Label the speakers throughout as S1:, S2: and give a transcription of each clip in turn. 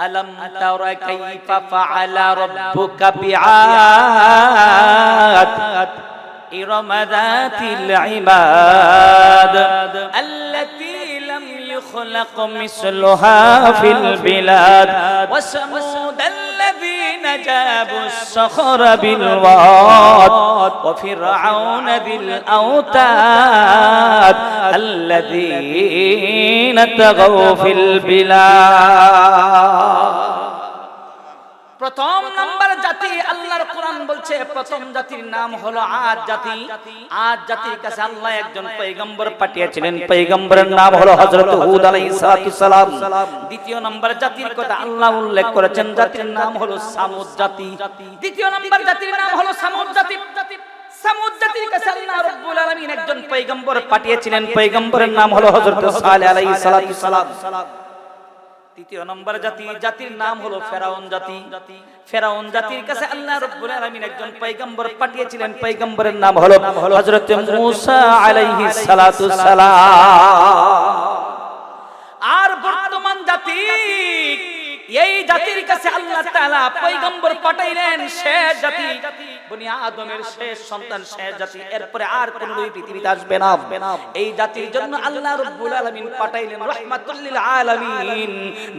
S1: ألم تر كيف فعل ربك بعاد؟ إرم ذات العماد التي لم يخلق مثلها في البلاد. وثمود الذين جابوا الصخر بالواد وفرعون ذي الأوتاد الذين طغوا في البلاد. প্রথম নাম্বার জাতি আল্লাহর কোরআন বলছে প্রথম জাতির নাম হলো আদ জাতি। আদ জাতির কাছে আল্লাহ একজন পয়গম্বর পাঠিয়েছিলেন। পয়গম্বরের নাম হলো হযরত হুদ আলাইহিস সালাম। দ্বিতীয় নাম্বার জাতির কথা আল্লাহ উল্লেখ করেছেন। জাতির নাম হলো সামুদ জাতি। দ্বিতীয় নাম্বার জাতির নাম হলো সামুদ জাতি। সামুদ জাতির কাছে আল্লাহ রাব্বুল আলামিন একজন পয়গম্বর পাঠিয়েছিলেন। পয়গম্বরের নাম হলো হযরত সালেহ আলাইহিস সালাম। তৃতীয় নম্বর জাতি, জাতির নাম হলো ফেরাউন জাতি। ফেরাউন জাতির কাছে আল্লাহ রাব্বুল আলামিন একজন পয়গম্বর পাঠিয়েছিলেন। পয়গম্বরের নাম হলো হযরত মূসা আলাইহিস সালাতু সালাম। আর বর্তমান জাতি এই জাতির কাছে আল্লাহ তাআলা পয়গম্বর পাঠাইলেন শেষ জাতি। বনি আদমের শেষ সন্তান শেষ জাতি। এরপরে আর কোন নবী পৃথিবীতে আসবে না। এই জাতির জন্য আল্লাহ রাব্বুল আলামিন পাঠাইলেন রাহমাতুল লিল আলামিন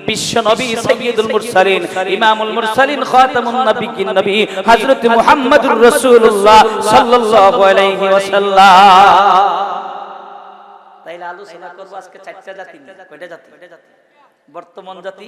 S1: বিশ্ব নবী সাইয়্যিদুল মুরসালিন। ইমামুল মুরসালিন খাতামুন নবিয়্যিন নবী। হযরত মুহাম্মদুর রাসূলুল্লাহ সাল্লাল্লাহু আলাইহি ওয়াসাল্লাম। তাইলে আলোচনা করব আজকে চারটা জাতি কয়টা জাতি? বর্তমান জাতি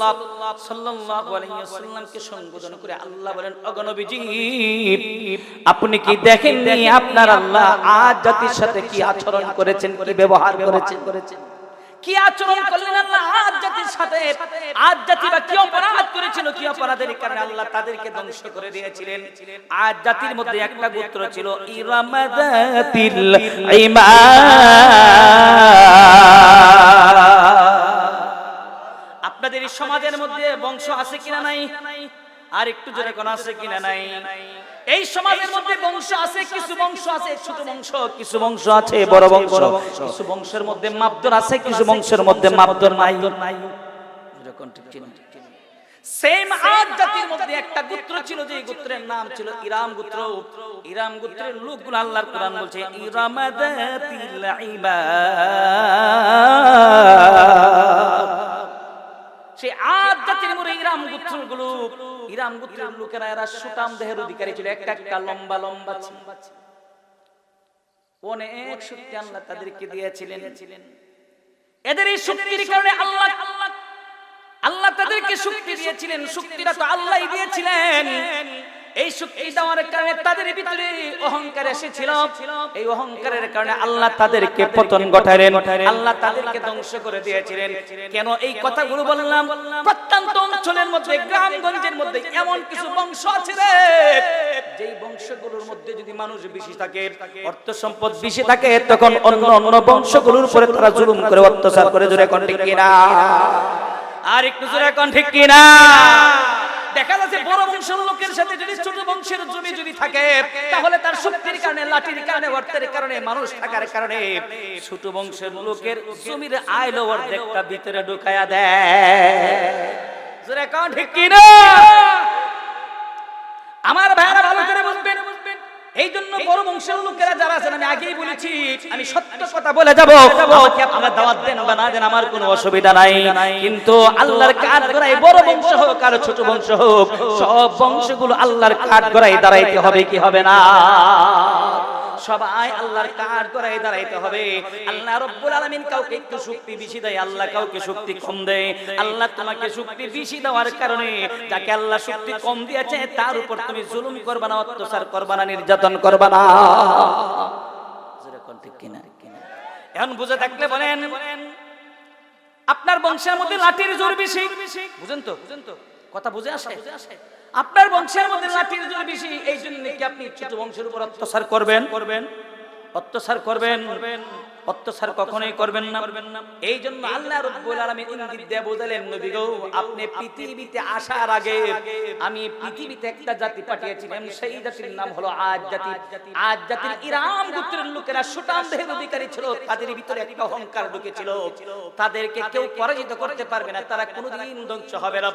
S1: রাসূলুল্লাহ সাল্লাল্লাহু আলাইহি ওয়াসাল্লামকে সম্বোধন করে আল্লাহ বলেন ওগো আপনি কি দেখেননি আপনার আল্লাহ আজ জাতির সাথে কি আচরণ করেছেন কি ব্যবহার করেছেন? করেছেন? কি আচরণ করলেন আল্লাহ আজ জাতির সাথে? আজ জাতিরা কি অপরাধ করেছিল কি অপরাধের কারণে আল্লাহ তাদেরকে ধ্বংস করে দিয়েছিলেন? আজ জাতির মধ্যে একটা গোত্র ছিল ইরামাদাতিল আপনাদের এই সমাজের মধ্যে বংশ আছে কিনা নাই? আর একটু জোরে কোন আছে কিনা নাই? এই সমাজের মধ্যে বংশ আছে, কিছু বংশ আছে, ছোট বংশ, কিছু বংশ আছে, বড় বংশ, কিছু বংশের মধ্যে মাপদর আছে, কিছু বংশের মধ্যে মাপদর নাই। সেম আদ জাতির মধ্যে একটা গোত্র ছিল যে গোত্রের নাম ছিল ইরাম গোত্র। ইরাম গোত্রের লোকগুলো আল্লাহর কোরআন বলছে ইরামাদাতিল ইবাদ। সেই আদ জাতির মুরে ইরাম গুত্রগুলো, ইরাম গুত্রের লোকেরা এরা সুতাম দেহের অধিকারী ছিল। একটা একটা লম্বা লম্বা ছিল। অনেক শক্তি আল্লাহ তাদেরকে দিয়েছিলেন। এদের এই শক্তির কারণে আল্লাহ আল্লাহ আল্লাহ তাদেরকে শক্তি দিয়েছিলেন। শক্তিটা তো আল্লাহ দিয়েছিলেন। এই শক্তি দেওয়ার কারণে তাদের ভিতরে অহংকার এসেছিল। এই অহংকারের কারণে আল্লাহ তাদেরকে পতন ঘটালেন আল্লাহ তাদেরকে ধ্বংস করে দিয়েছিলেন। কেন এই কথাগুলো বললাম? প্রত্যন্ত অঞ্চলের মধ্যে, গ্রামগঞ্জের মধ্যে এমন কিছু বংশ আছে রে। যেই বংশগুলোর মধ্যে যদি মানুষ বেশি থাকে, অর্থ সম্পদ বেশি থাকে, তখন অন্য অন্য বংশগুলোর উপরে তারা জুলুম করে, অত্যাচার করে, জোরে কোন কিনা? আর একটু জোরে ঠিক কিনা? দেখা যাচ্ছে বংশের লোকের সাথে যদি ছোট বংশের জমি যদি থাকে, তাহলে তার শক্তির কারণে, লাঠির কারণে, অর্থের কারণে, মানুষ থাকার কারণে ছোট বংশের লোকের জমির আইলো অর্ধেকটা ভিতরে ঢুকায়া দেয় ঠিক কিনা? আমার ভাইরা এই জন্য বড় বংশের লোকেরা যারা আছেন, আমি আগেই বলেছি, আমি সত্য কথা বলে যাব। আমাকে আপনারা দাওয়াত দেন বা না দেন আমার কোনো অসুবিধা নাই। কিন্তু আল্লাহর কাঠ গড়াই বড় বংশ হোক, আর ছোট বংশ হোক, সব বংশগুলো আল্লাহর কাঠ গড়াই দাঁড়াইতে হবে, কি হবে না? সবাই আল্লাহর কাঠ গড়ায় দাঁড়াইতে হবে। আল্লাহ রব্বুল আলামিন কাউকে একটু শক্তি বেশি দেয়, আল্লাহ কাউকে শক্তি কম দেয়। আল্লাহ তোমাকে শক্তি বেশি দেওয়ার কারণে যাকে আল্লাহ শক্তি কম দিয়েছে, তার উপর তুমি জুলুম করবা না, অত্যাচার করবা না, নির্যাতন করবা না। এখন বুঝে থাকলে বলেন, আপনার বংশের মধ্যে লাঠির জোর বেশি। বুঝেন তো বুঝেন তো? কথা বুঝে আসে? আপনার বংশের মধ্যে লাঠির জোর বেশি এই জন্য কি আপনি ছোট বংশের উপর অত্যাচার করবেন? করবেন। অত্যাচার করবেন। অত্যাচার কখনোই করবেন না। এই জন্য আল্লাহ রব্বুল আলামিন ইঙ্গিত দিয়ে বোঝালেন, নবী গো, আপনি পৃথিবীতে আসার আগে আমি পৃথিবীতে একটা জাতি পাঠিয়েছিলাম, সেই জাতির নাম হলো আজ জাতি। আজ জাতির ইরাম গোত্রের লোকেরা সুটাম দেহের অধিকারী ছিল, তাদের ভিতরে একটা অহংকার ঢুকেছিল। তাদেরকে কেউ পরাজিত করতে পারবে না, তারা কোনোদিন ধ্বংস হবে না।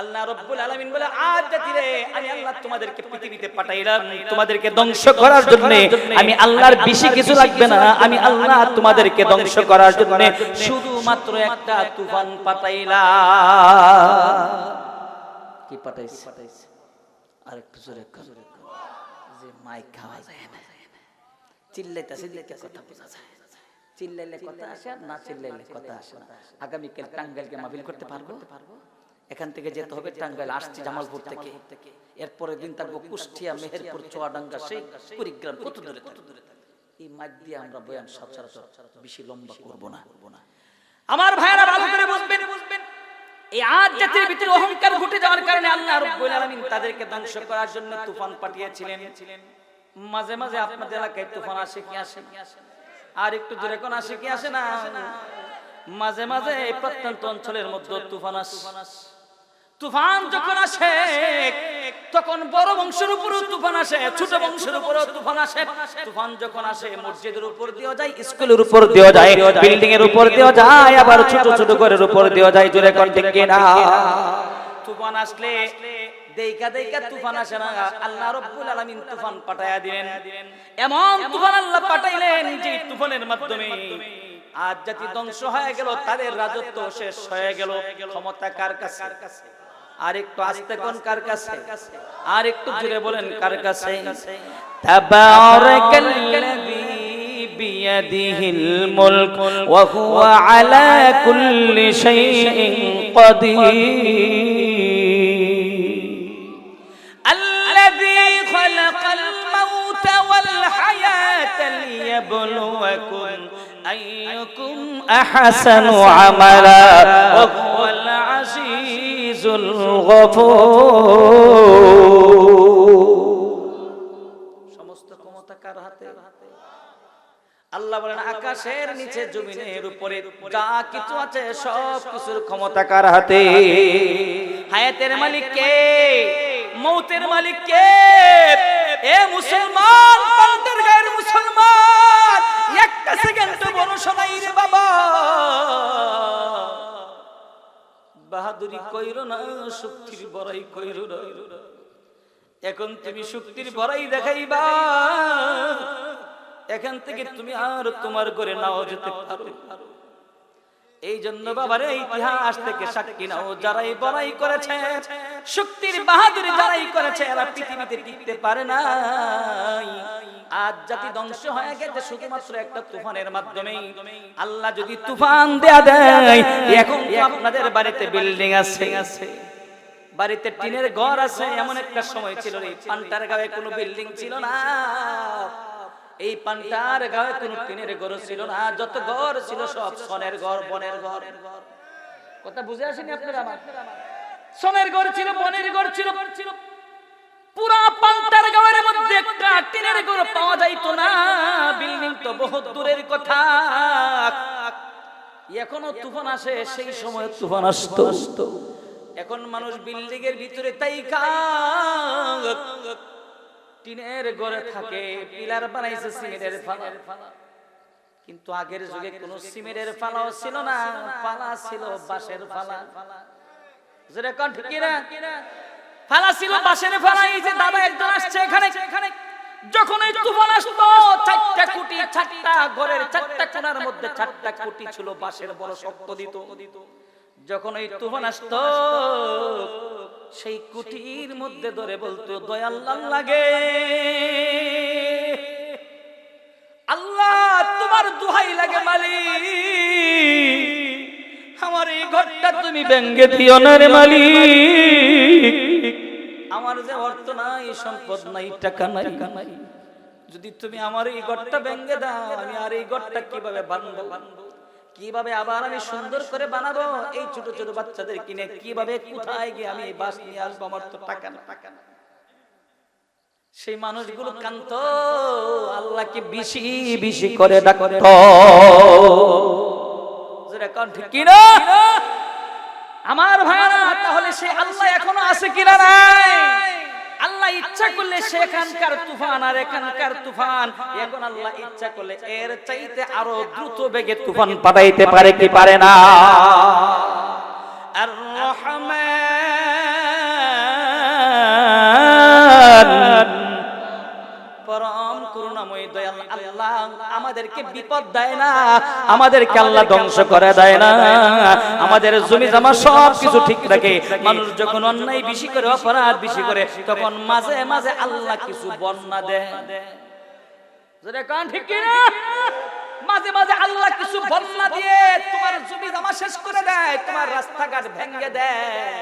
S1: আল্লাহ রব্বুল আলামিন বলে, আজ জাতি রে, আমি আল্লাহ তোমাদেরকে পৃথিবীতে পাঠাইলাম। তোমাদেরকে ধ্বংস করার জন্য আমি আল্লাহর বেশি কিছু লাগবে না। আমি আল্লাহ তোমাদেরকে ধ্বংস করার জন্য শুধুমাত্র একটা তুফান পাতাইলা। কি পাঠাইছে পাঠাইছে আরেকটু জোরে কর। যে মাইক খাওয়া যায় না। চিল্লাইতেছে দিকে কথা বোঝা যায়। চিল্লাইলে কথা আসে না চিল্লাইলে কথা আসে না। আগামীকাল টাঙ্গাইলকে মাহফিল করতে পারব? এখান থেকে যেতে হবে টাঙ্গাইল আসছি জামালপুর থেকে। এরপরের দিন থাকব কুষ্টিয়া মেহেরপুর চুয়াডাঙ্গা সেই কুড়িগ্রাম কত দূরে কত দূরে এই মাইক দিয়ে আমরা বয়ান সচরাচর বেশি লম্বা করব না। আমার ভাইয়েরা ভালো করে বুঝবেন। বুঝবেন। এই আজ জাতির ভিতরে অহংকার ঘটে যাওয়ার কারণে আল্লাহ রাব্বুল আলামিন তাদেরকে ধ্বংস করার জন্য তুফান পাঠিয়েছিলেন। মাঝে মাঝে আপনাদের এলাকায় তুফান আসে কি আসে আর একটু দূরে কোন আসে কি আসে না। মাঝে মাঝে এই প্রত্যন্ত অঞ্চলের মধ্যে তুফান আসে। তুফান যখন আসে, তখন বড় বংশের উপরও তুফান আসে, ছোট বংশের উপরও তুফান আসে। তুফান যখন আসে, মসজিদের উপর দিয়েও যায়, স্কুলের উপর দিয়েও যায় বিল্ডিং এর উপর দিয়েও যায়, আবার ছোট ছোট ঘরের উপর দিয়েও যায়, জোরে কোন ঠিক কিনা? তুফান আসলে দেইকা দেইকা তুফান আসে না। আল্লাহ রব্বুল আলামিন তুফান পাঠায়া দিলেন। এমন তুফান আল্লাহ পাঠাইলেন যে তুফানের মাধ্যমে আজ জাতি ধ্বংস হয়ে গেল, তাদের রাজত্ব শেষ হয়ে গেল। ক্ষমতা কার কাছে? আর একটু আস্তে কোন কার কাছে আর একটু জুড়ে বলেন কার কাছে তাবারাকাল্লাযী বিয়াদিহিল মুলক ওয়া হুয়া আলা কুল্লি শাইইন قدير الذي خلق الموت والحياة ليبلوكم أيكم أحسن عملا وهو العزيز الغفور সমস্ত ক্ষমতা কার হাতে? আল্লাহ বলেন, আকাশের নিচে, জমিনের উপরে যা কিছু আছে সব কিছুর ক্ষমতা কার হাতে? হায়াতের মালিক কে? মৌতের মালিক কে? এ মুসলমান পান্তের গায়ের মুসলমান, একটা সেকেন্ড বড় শোনাই রে বাবা। বাহাদুরি কইরো না, শক্তির বড়াই কইরো এখন তুমি শক্তির বড়াই দেখাইবা, এখান থেকে তুমি আর তোমার করে নাও যেতে পারো। এই জন্য বাবার ইতিহাস থেকে সাক্ষী নাও, যারাই বড়াই করেছে, শক্তির বাহাদুরি যারাই করেছে, এরা পৃথিবীতে টিকতে পারে না। আজ জাতি ধ্বংস হয়ে গেছে শুধুমাত্র একটা তুফানের মাধ্যমে আল্লাহ যদি তুফান দেয়া দেয় এখন আপনাদের বাড়িতে বিল্ডিং আছে। আছে। বাড়িতে টিনের ঘর আছে এমন একটা সময় ছিল রে পান্টার গায়ে কোনো বিল্ডিং ছিল না। এই পান্টার গায়ে কোনো টিনের ঘর ছিল না। যত ঘর ছিল সব সনের ঘর বনের ঘর। কথা বুঝে আসেনি আপনারা আমার? সনের ঘর ছিল বনের ঘর ছিল ছিল। পুরা মধ্যে একটা টিনের ঘর পাওয়া না। বিল্ডিং তো বহুত দূরের কথা। তুফান আসে, সেই সময় তুফান আসতো। এখন মানুষ ভিতরে তাই টিনের ঘরে থাকে, পিলার বানাইছে সিমেন্টের ফালা। কিন্তু আগের যুগে কোনো সিমেন্টের ফালাও ছিল না, ফালা ছিল বাঁশের ফালা। না ফালা ছিল বাঁশের ফালা এই যে দাদা একজন আসছে এখানে। এখানে। যখন এই তুফান আসতো চারটা কুটি চারটা ঘরের চারটা কোণার মধ্যে চারটা কুটি ছিল বাঁশের বড় শক্ত দিত। যখন এই তুফান আসতো সেই কুটির মধ্যে ধরে বলতো দয়াল্লাহ লাগে। আল্লাহ তোমার দুহাই লাগে মালিক। আমার এই ঘরটা তুমি ব্যঙ্গে দিও না রে মালিক। আমার যে অর্থ নাই, সম্পদ নাই, টাকা নাই। যদি তুমি আমার এই ঘরটা ব্যঙ্গে দাও, আমি আর এই ঘরটা কীভাবে বানবো? কীভাবে আবার আমি সুন্দর করে বানাবো? এই ছোট ছোট বাচ্চাদের কিনে কীভাবে, কোথায় গিয়ে আমি বাস নিয়ে আসব? আমার তো টাকা না টাকা না সেই মানুষগুলো কান্ত আল্লাহকে বেশি বেশি করে ডাকত। যেটা কণ্ঠ কিনা? আমার ভাইরা তাহলে সে আল্লাহ এখনও আছে কিনা নাই? আল্লাহ ইচ্ছা করলে সেখানকার তুফান আর এখানকার তুফান। এখন আল্লাহ ইচ্ছা করলে এর চাইতে আরও দ্রুত বেগে তুফান পাঠাইতে পারে কি পারে না? আর রহমান আমাদেরকে বিপদ দেয় না আমাদেরকে আল্লাহ ধ্বংস করে দেয় না। আমাদের জমি জমা সব কিছু ঠিক রাখে। মানুষ যখন অন্যায় বেশি করে অপরাধ বেশি করে তখন মাঝে মাঝে আল্লাহ কিছু বন্যা দেয়। কান ঠিক মাঝে মাঝে আল্লাহ কিছু বন্যা দিয়ে তোমার জমি জমা শেষ করে দেয় তোমার রাস্তাঘাট ভেঙে দেয়।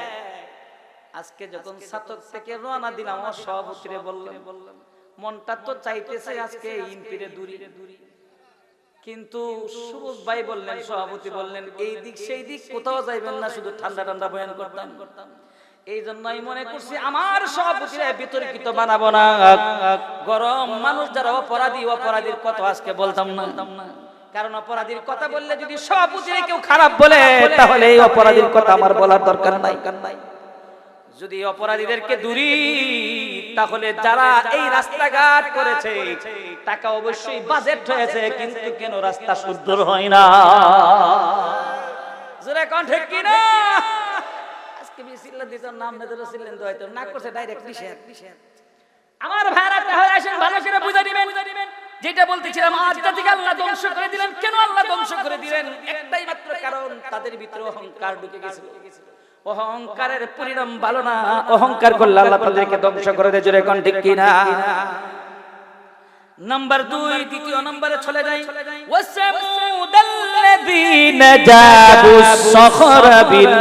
S1: আজকে যখন সাতক থেকে রওনা দিলাম আমার সভাপতিরে বললাম বললাম মনটা তো চাইতেছে আজকে ইম্পিরে দূরি। কিন্তু সুরজ ভাই বললেন সভাপতি বললেন এই দিক সেই দিক কোথাও যাইবেন না শুধু ঠান্ডা ঠান্ডা বয়ান করতাম। করতাম। এই জন্য আমি মনে করছি আমার সভাপতিরা বিতর্কিত বানাবো না। গরম মানুষ যারা অপরাধী অপরাধীর কথা আজকে বলতাম না। কারণ অপরাধীর কথা বললে যদি সভাপতিরা কেউ খারাপ বলে তাহলে এই অপরাধীর কথা আমার বলার দরকার নাই। নাই। যদি অপরাধীদেরকে দূরি তাহলে যারা এই রাস্তাঘাট করেছে, টাকা অবশ্যই বাজেট হয়েছে, কিন্তু কেন রাস্তা সুন্দর হয় না? জোরে কি না আজকে নাম ছিলেন না করছে ডাইরেক্ট নিষেধ। আমার ভাইরা তাহলে আসেন, ভালো করে বুঝে দিবেন যেটা বলতেছিলাম, আজ আল্লাহ ধ্বংস করে দিলেন, কেন আল্লাহ ধ্বংস করে দিলেন? একটাই মাত্র কারণ, তাদের ভিতরে অহংকার ঢুকে গেছিল। অহংকারের পরিণাম ভালো না। অহংকার করলে আল্লাহ তাদেরকে ধ্বংস করে দেয় জোরে কোন ঠিক কিনা? নাম্বার দুই দ্বিতীয় নম্বরে চলে যাই। ওয়াসামুদাল্লাযীনা জাবু সখরা বিল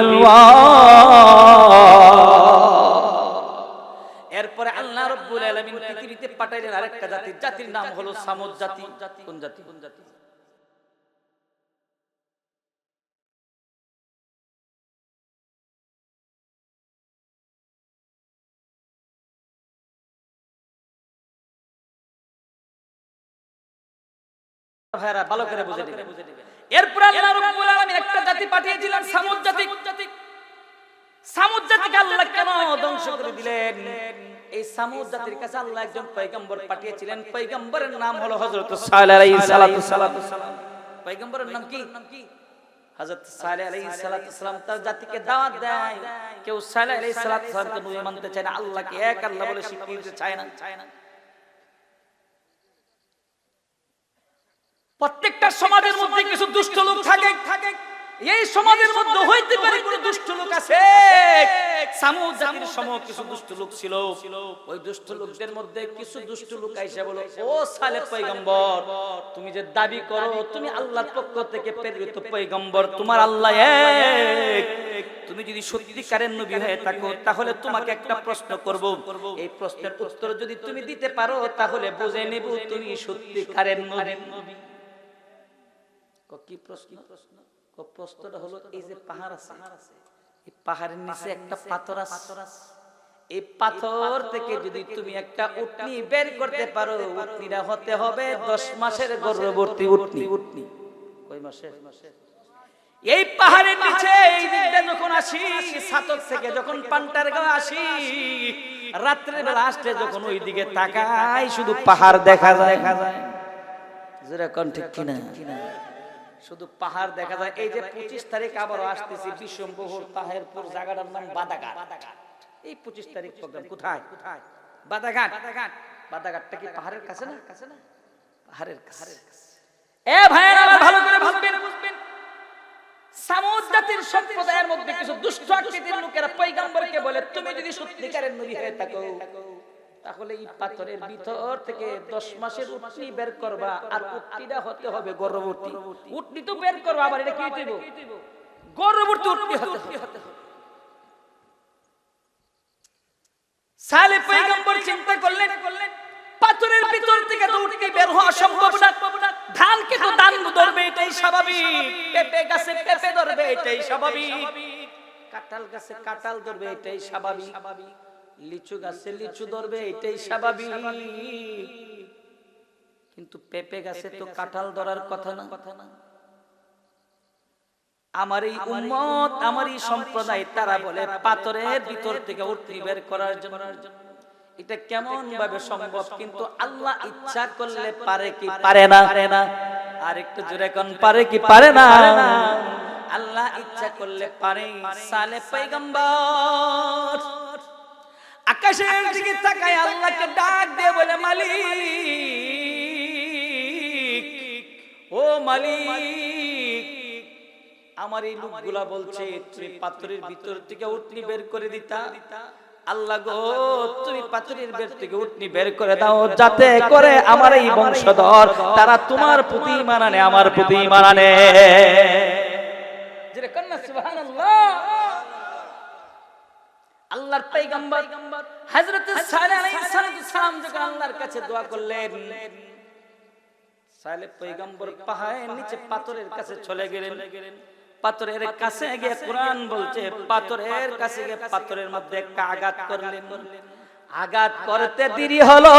S1: এরপরে আল্লাহ রাব্বুল আলামিন পৃথিবীতে পাঠাইলেন আরেকটা জাতি জাতির নাম হলো সামুদ জাতি। কোন জাতি? কোন জাতি? ভাইরা ভালো করে বুঝে দিবেন এরপর আল্লাহ রাব্বুল আলামিন একটা জাতি পাঠিয়েছিলেন সামুদ জাতি সামুদ জাতিকে আল্লাহ কেন ধ্বংস করে দিলেন? এই সামুদ জাতির কাছে আল্লাহ একজন পয়গম্বর পাঠিয়েছিলেন। পয়গম্বরের নাম হলো হযরত সালেহ আলাইহিস সালাতু সালাম। পয়গম্বরের নাম কি? হযরত সালেহ আলাইহিস সালাতু সালাম তার জাতিকে দাওয়াত দেয়। কেউ সালেহ আলাইহিস সালাতু সালামকে নবী মানতে চায় না। আল্লাহকে এক আল্লাহ বলে স্বীকৃতি চায় না চায় না। প্রত্যেকটা সমাজের মধ্যে কিছু দুষ্ট লোক থাকে। থাকে। এই সমাজের মধ্যে হইতে পারে কোন দুষ্ট লোক আছে। সামুদ জাতির সময় কিছু দুষ্ট লোক ছিল। ওই দুষ্ট লোকদের মধ্যে কিছু দুষ্ট লোক আইসা বলো ও সালে পয়গম্বর তুমি যে দাবি করো তুমি আল্লাহর পক্ষ থেকে প্রেরিত পয়গম্বর তোমার আল্লাহ এক। তুমি যদি সত্যিকারের নবী হয়ে থাকো তাহলে তোমাকে একটা প্রশ্ন করব। এই প্রশ্নের উত্তর যদি তুমি দিতে পারো তাহলে বুঝে নেব তুমি সত্যিকারের নবী কি প্রশ্ন? প্রশ্ন? প্রশ্নটা হলো এই যে পাহাড় আছে। এই পাহাড়ের নিচে একটা পাথর আছে। এই পাথর থেকে যদি তুমি একটা উটনি বের করতে পারো উটনিটা হতে হবে দশ মাসের গর্ভবর্তী উটনি। উটনি। কই মাসের? এই পাহাড়ের নিচে এই দিকটা যখন আসি সাতক থেকে যখন পান্টার গাঁও আসি রাত্রের বেলা আসলে যখন ওই দিকে তাকাই শুধু পাহাড় দেখা যায়। দেখা যায় যেরকম ঠিক কিনা? শুধু পাহাড় দেখা যায়। এই যে পঁচিশ তারিখ আবারও আসতেছি বিশ্বম্বহর তাহেরপুর জায়গাটার নাম বাদাঘাট। এই পঁচিশ তারিখ প্রোগ্রাম কোথায়? কোথায়? বাদাঘাট। বাদাঘাট। বাদাঘাটটা কি পাহাড়ের কাছে না? কাছে না? পাহাড়ের কাছে। এ ভাইয়ের ভালো করে বুঝবেন? বুঝবেন। সামুদ জাতির সম্প্রদায়ের মধ্যে কিছু দুষ্ট আকৃতির লোকেরা পয়গম্বরকে বলে তুমি যদি সত্যিকারের নবী হয়ে থাকো তাহলে এই পাথরের ভিতর থেকে দশ মাসের উটনি বের করবা আর উটনিটা হতে হবে গর্ভবতী। উটনি তো বের করবা আবার এটা কি দিব গর্ভবতী উটনি হতে হবে। সালে পয়গম্বর চিন্তা করলেন পাথরের ভিতর থেকে তো উঠকে বের হওয়া সম্ভব না। ধানকে তো ধান ধরবে এটাই স্বাভাবিক। পেঁপে গাছে পেঁপে ধরবে এটাই স্বাভাবিক। কাঁঠাল গাছে কাঁঠাল ধরবে এটাই স্বাভাবিক। স্বাভাবিক। লিচু গাছে লিচু ধরবে, এটাই স্বাভাবিক। কিন্তু পেঁপে গাছে তো কাঁঠাল ধরার কথা না। কথা না আমার এই উম্মত, আমার এই সম্প্রদায়, তারা বলে পাথরের ভিতর থেকে উঠনি বের করার জন্য। এটা কেমন ভাবে সম্ভব? কিন্তু আল্লাহ ইচ্ছা করলে পারে কি পারে না? আর একটু জোরে কোন, পারে কি পারে না? আল্লাহ ইচ্ছা করলে পারে। সালে পয়গম্বর আকাশের দিকে তাকায় আল্লাহকে ডাক দিয়ে বলে, মালিক, ও মালিক, আমার এই লোকগুলা বলছে, তুমি পাথরের ভিতর থেকে উটনি বের করে দিতা। আল্লাহ গো, তুমি পাথরের বের থেকে উঠনি বের করে দাও, যাতে করে আমার এই বংশধর, তারা তোমার প্রতি মানানে আমার প্রতি মানানে যেটা কন্যা, সুবহানাল্লাহ। আল্লাহর পয়গম্বর হযরত সালেহ আলাইহিস সালাম যখন আল্লাহর কাছে দোয়া করলেন সালেহ পয়গম্বর পাহাড়ের নিচে পাথরের কাছে চলে গেলেন। পাথরের কাছে গিয়ে কোরআন বলছে, পাথরের কাছে গিয়ে পাথরের মধ্যে একটা আঘাত করলেন। আঘাত করতে দেরি হলো।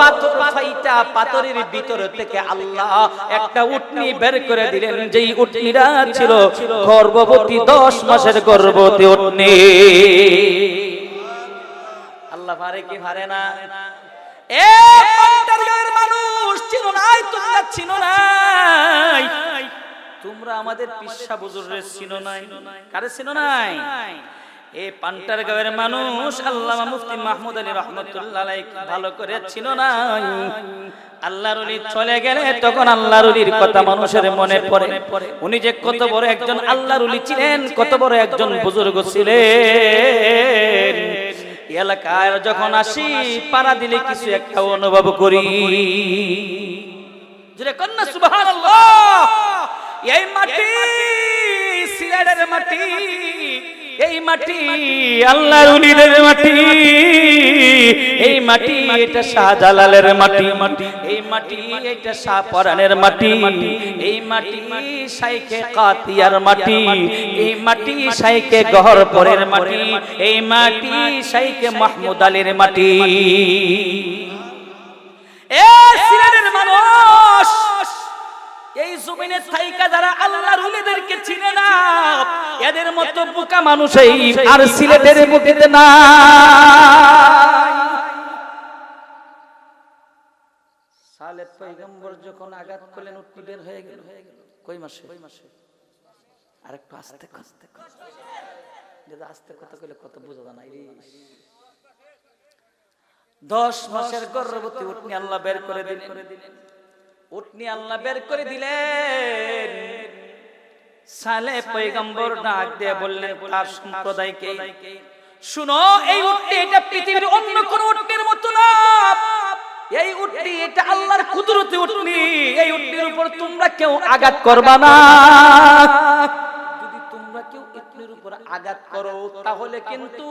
S1: পাথর ফাইটা পাথরের ভিতর থেকে আল্লাহ একটা উটনি বের করে দিলেন। যেই উটনিটা ছিল গর্ভবতী দশ মাসের গর্ভবতী উটনি। আল্লাহ পারে কি পারে না। এ পান্ডারগাঁওয়ের মানুষ চিনো নাই তোমরা চিনো নাই। তোমরা আমাদের পিসা বুজুর্গের চিনো নাই। কারে চিনো নাই? এ পান্টার গাঁয়ের মানুষ আল্লামা মুফতি মাহমুদ আলী রহমতুল্লাহ ভালো করে চিনো নাই আল্লাহর চলে গেলে তখন কথা মানুষের মনে পড়ে। উনি যে কত বড় একজন ছিলেন, কত একজন বুজুর্গ এলাকায় যখন আসি, পাড়া দিলে কিছু একটা অনুভব করি। এই মাটি এই মাটি আল্লাহর উলিদের মাটি। এই মাটি এটা শাহজালালের মাটি। মাটি। এই মাটি এটা শাহপরানের মাটি। এই মাটি শাইখে কাতিয়ার মাটি। এই মাটি শাইখে গহরপুরের মাটি। এই মাটি শাইখে মাহমুদ আলীর মাটি। এ সিলেটের মানুষ! এই জমিনে থাইকা যারা আল্লাহর উলিদেরকে চিনে না, এদের মতো বোকা মানুষ এই আর সিলেটের বুকেতে না সালেত পয়গম্বর যখন আঘাত করলেন উঠনি বের হয়ে গেল। হয়ে গেল কই মাসে? কই মাসে আর একটু আস্তে আস্তে যদি আস্তে কথা কইলে কত বোঝা যায় না। দশ মাসের গর্ভবতী উটনি আল্লাহ বের করে দিলেন। উটনি আল্লাহ বের করে দিলেন। সালে পয়গম্বর ডাক দিয়ে বললেন, তার সম্প্রদায়কে, শুনো, এই উটনি এটা পৃথিবীর অন্য কোন উটনির মতো না। এই উটনি এটা আল্লাহর কুদরতি উটনি এই উটনির উপর তোমরা কেউ আঘাত করবা না। যদি তোমরা কেউ উটনির উপর আঘাত করো, তাহলে কিন্তু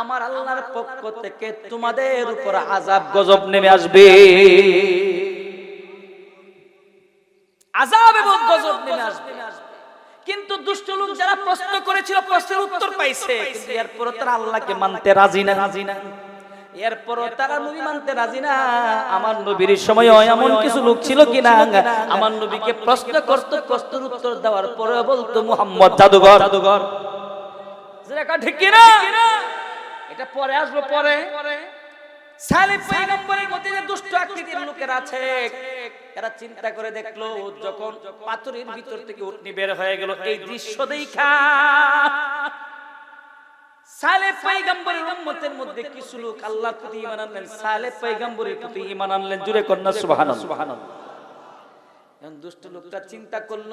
S1: আমার আল্লাহর পক্ষ থেকে তোমাদের উপর আজাব গজব নেমে আসবে। আজাব এবং গজব নেমে আসবে। কিন্তু দুষ্ট লোক যারা প্রশ্ন করেছিল প্রশ্নের উত্তর পাইছে। কিন্তু এরপরও তারা আল্লাহকে মানতে রাজি না। রাজি না। এরপরও তারা নবী মানতে রাজি না। আমার নবীর সময় এমন কিছু লোক ছিল কিনা? আমার নবীকে প্রশ্ন করতো প্রশ্নের উত্তর দেওয়ার পরে বলতো মুহাম্মদ জাদুঘর। জাদুঘর। ঠিক কিনা? এটা পরে আসব পরে। সালিম পয়গম্বরের দুষ্ট আকৃতির লোকের আছে। এরা চিন্তা করে দেখল, যখন পাথরের ভিতর থেকে উটনি বের হয়ে গেল, এই দৃশ্য দেখা। সালে মধ্যে কিছু লোক আল্লাহর প্রতি আনলেন। সালে প্রতি আনলেন জুড়ে কন্যা এখন দুষ্ট লোকটা চিন্তা করল,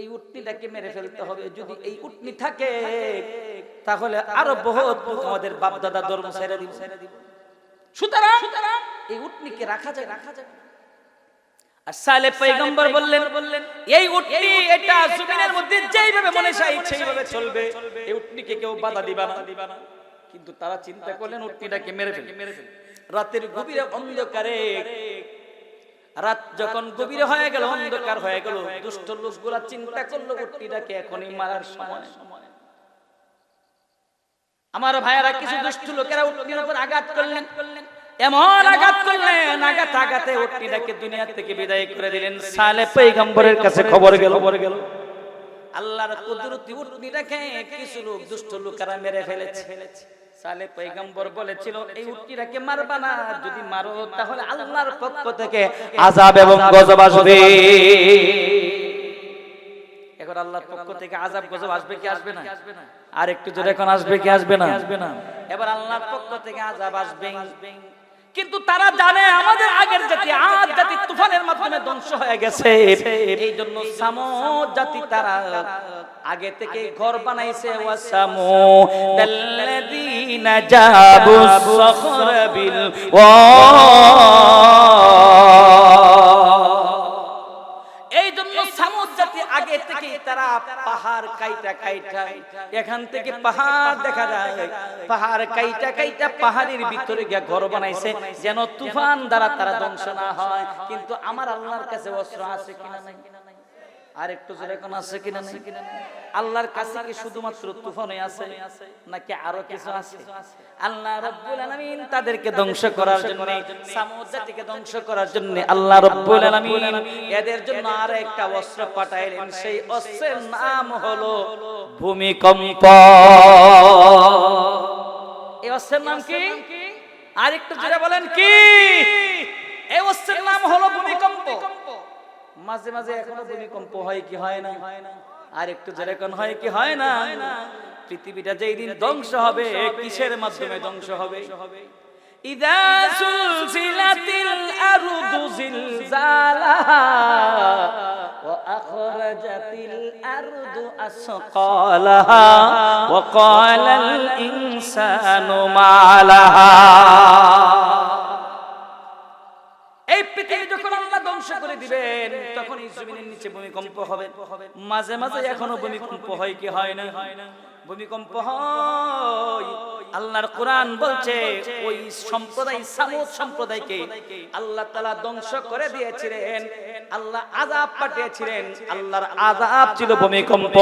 S1: এই উটনিটাকে মেরে ফেলতে হবে, যদি এই উটনি থাকে, তাহলে আরও বহুত আমাদের বাপ দাদা ধর্ম ছেড়ে দিব। সুতরাং এই উটনিকে রাখা যায় রাখা যায় আর সালে পয়গম্বর বললেন এই উটনি এটা জমিনের মধ্যে যেইভাবে মনে চাই সেইভাবে চলবে এই উটনিকে কেউ বাধা দিবা না। কিন্তু তারা চিন্তা করলেন উটনিটাকে মেরে ফেলে রাতের গভীরে অন্ধকারে রাত যখন গভীর হয়ে গেল অন্ধকার হয়ে গেল দুষ্ট লোকগুলা চিন্তা করল উটনিটাকে এখনই মারার সময়। আমার ভাইয়েরা কিছু দুষ্ট লোকেরা উটনির উপর আঘাত করলেন। এমন আঘাত করলেন আঘাত আঘাতে উটনিটাকে দুনিয়া থেকে বিদায় করে দিলেন। সালে পৈগম্বরের কাছে খবর গেল। খবর গেল। আল্লাহর কুদরতি উটনিটাকে কিছু লোক দুষ্ট লোকেরা মেরে ফেলেছে। সালে পৈগম্বর বলেছিল এই উটনিটাকে মারবা না যদি মারো তাহলে আল্লাহর পক্ষ থেকে আযাব এবং গজব আসবে। এখন আল্লাহর পক্ষ থেকে আযাব গজব আসবে কি আসবে না? আর একটু জোরে এখন আসবে কি আসবে না? আসবে না। এবার আল্লাহর পক্ষ থেকে আযাব আসবে। কিন্তু তারা জানে আমাদের আগের জাতি, আজ জাতি তুফানের মাধ্যমে ধ্বংস হয়ে গেছে। এই জন্য সামুদ জাতি তারা আগে থেকে ঘর বানাইছে ওয়াসামু দাল্লাযীনা জাবু সখর বিল আগে থেকে তারা পাহাড় কাইটা কাইটা, এখান থেকে পাহাড় দেখা যায়। পাহাড় কাইটা কাইটা পাহাড়ের ভিতরে গিয়ে ঘর বানাইছে, যেন তুফান দ্বারা তারা ধ্বংস না হয়। কিন্তু আমার আল্লাহর কাছে অস্ত্র আছে কিনা নাই? আর একটু জোরে কোন আছে কিনা নাই? আল্লাহর কাছে কি শুধুমাত্র তুফানই আছে? নাকি আরও কিছু আছে? আল্লাহ রাব্বুল আলামিন তাদেরকে ধ্বংস করার জন্য সামুদ জাতিকে ধ্বংস করার জন্য আল্লাহ রাব্বুল আলামিন এদের জন্য আর একটা অস্ত্র পাঠাইলেন। সেই অস্ত্রের নাম হলো ভূমিকম্প। এই অস্ত্রের নাম কি? আর একটু জোরে বলেন কি? এই অস্ত্রের নাম হলো ভূমিকম্প। মাঝে মাঝে এখনও ভূমিকম্প হয় কি হয় না? আর একটু যেরকম হয় কি হয় না? পৃথিবীটা যেই দিন ধ্বংস হবে কিসের মাধ্যমে ধ্বংস হবে? ইদা সুলসিলাতিল আরদু জিলজালাহা ধ্বংস করে দিবেন তখন এই জমিনের নিচে ভূমিকম্প হবে। মাঝে মাঝে এখনও ভূমিকম্প হয় কি হয় না। ভূমিকম্প হয়। আল্লাহর কোরআন বলছে ওই সম্প্রদায় সামুদ সম্প্রদায়কে আল্লাহ তাআলা ধ্বংস করে দিয়েছিলেন আল্লাহ আযাব পাঠিয়েছিলেন আল্লাহর আযাব ছিল ভূমিকম্প।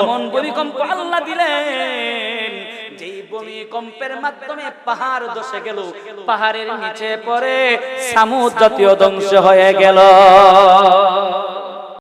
S1: এমন ভূমিকম্প আল্লাহ দিলেন। যেই ভূমিকম্পের মাধ্যমে পাহাড় ধসে গেল। পাহাড়ের নিচে পরে সামুদ জাতীয় ধ্বংস হয়ে গেল।